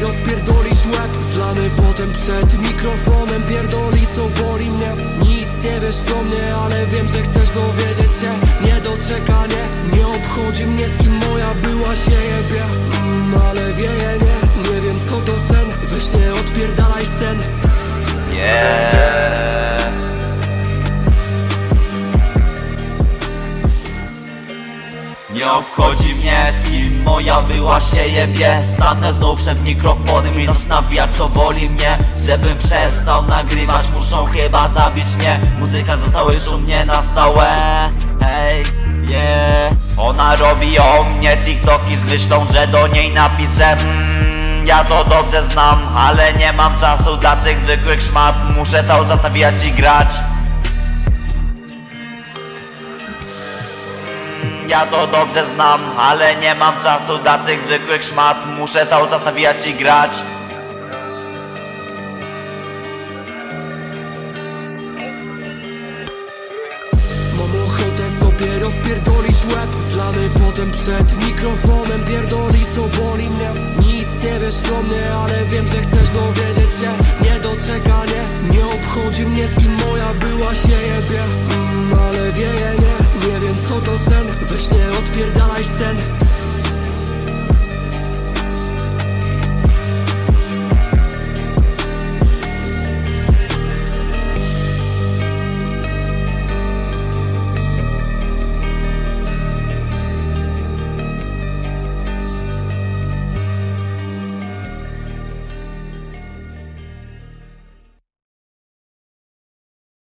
rozpierdolić łeb. Zlamy potem przed mikrofonem Pierdoli co boli mnie. Nic nie wiesz o mnie, ale wiem, że chcesz dowiedzieć się. Niedoczekanie Nie obchodzi mnie z kim moja była się jebie. Mm, Ale wieje nie, nie wiem co to sen. Weź nie odpierdalaj scen. Yeah. Nie obchodzi mnie z kim moja była się jebie Stanę znów przed mikrofonem i zastanawia co boli mnie. Żebym przestał nagrywać muszą chyba zabić mnie. Muzyka została już u mnie na stałe. Hej, yeah. Ona robi o mnie TikToki z myślą, że do niej napiszę mm, Ja to dobrze znam, ale nie mam czasu dla tych zwykłych szmat. Muszę cały czas nawijać i grać Ja to dobrze znam, ale nie mam czasu dla tych zwykłych szmat. Muszę cały czas nawijać i grać. Mam ochotę sobie rozpierdolić łeb. Zlamy potem przed mikrofonem. Pierdoli co boli mnie. Nic nie wiesz o mnie, ale wiem, że chcesz dowiedzieć się. Niedoczekanie. Nie obchodzi mnie z kim moja była się jebie to sen. Weź nie odpierdalaj scen